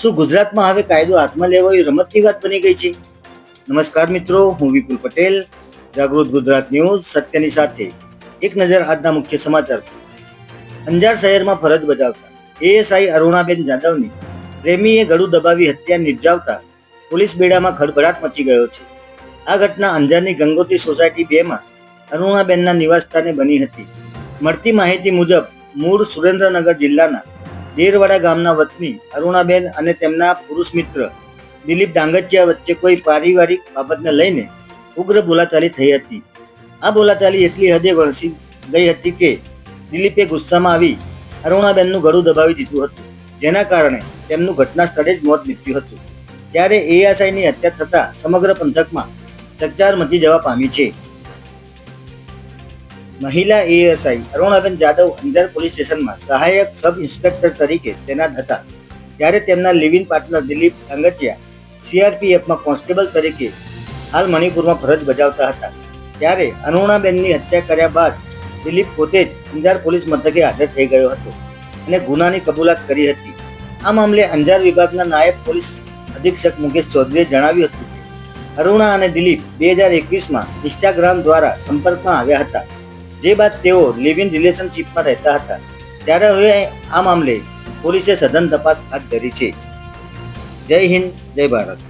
શું ગુજરાતમાં હવે કાયદો હાથમાં લેવો એ રમતની વાત બની ગઈ છે? નમસ્કાર મિત્રો, હું વિપુલ પટેલ, જાગૃત ગુજરાત ન્યૂઝ, સત્યની સાથે એક નજર આજના મુખ્ય સમાચાર અંજાર શહેરમાં ફરજ બજાવતા એએસઆઈ અરુણાબેન જાદવની પ્રેમીએ ગળું દબાવી હત્યા નિપજાવતા પોલીસ બેડામાં ખળભળાટ મચી ગયો છે. આ ઘટના અંજારની ગંગોત્રી સોસાયટી બેમાં અરુણાબેનના નિવાસસ્થાને બની હતી. મળતી માહિતી મુજબ મૂળ સુરેન્દ્રનગર જિલ્લાના દેરવાડા ગામના વતની અરુણાબેન અને તેમના પુરુષ મિત્ર દિલીપ ડાંગચિયા વચ્ચે કોઈ પારિવારિક બાબતને લઈને ઉગ્ર બોલાચાલી થઈ હતી. આ બોલાચાલી એટલી હદે વણસી ગઈ હતી કે દિલીપે ગુસ્સામાં આવી અરુણાબેનનું ગળું દબાવી દીધું હતું, જેના કારણે તેમનું ઘટના સ્થળે જ મોત નીપજ્યું હતું. ત્યારે એએસઆઈની હત્યા થતાં સમગ્ર પંથકમાં ચકચાર મચી જવા પામી છે. મહિલા એએસઆઈ અરુણાબેન જાદવ અંજાર પોલીસ સ્ટેશનમાં સહાયક સબ ઇન્સ્પેક્ટર તરીકે તૈનાત હતા. જ્યારે તેમના લિવિંગ પાર્ટનર દિલીપ ડાંગચિયા સીઆરપીએફમાં કોન્સ્ટેબલ તરીકે હાલ મણિપુરમાં ફરજ બજાવતા હતા. ત્યારે અરુણાબેનની હત્યા કર્યા બાદ દિલીપ પોતે જ અંજાર પોલીસ મથકે હાજર થઈ ગયો હતો અને ગુનાની કબૂલાત કરી હતી. આ મામલે અંજાર વિભાગના નાયબ પોલીસ અધિક્ષક મુકેશ ચૌધરીએ જણાવ્યું હતું અરુણા અને દિલીપ બે હજાર એકવીસમાં ઇન્સ્ટાગ્રામ દ્વારા સંપર્કમાં આવ્યા હતા. જે બાદ તેઓ લિવ ઇન રિલેશનશીપમાં રહેતા હતા. ત્યારે હવે આ મામલે પોલીસે સઘન તપાસ હાથ ધરી છે. જય હિન્દ, જય ભારત.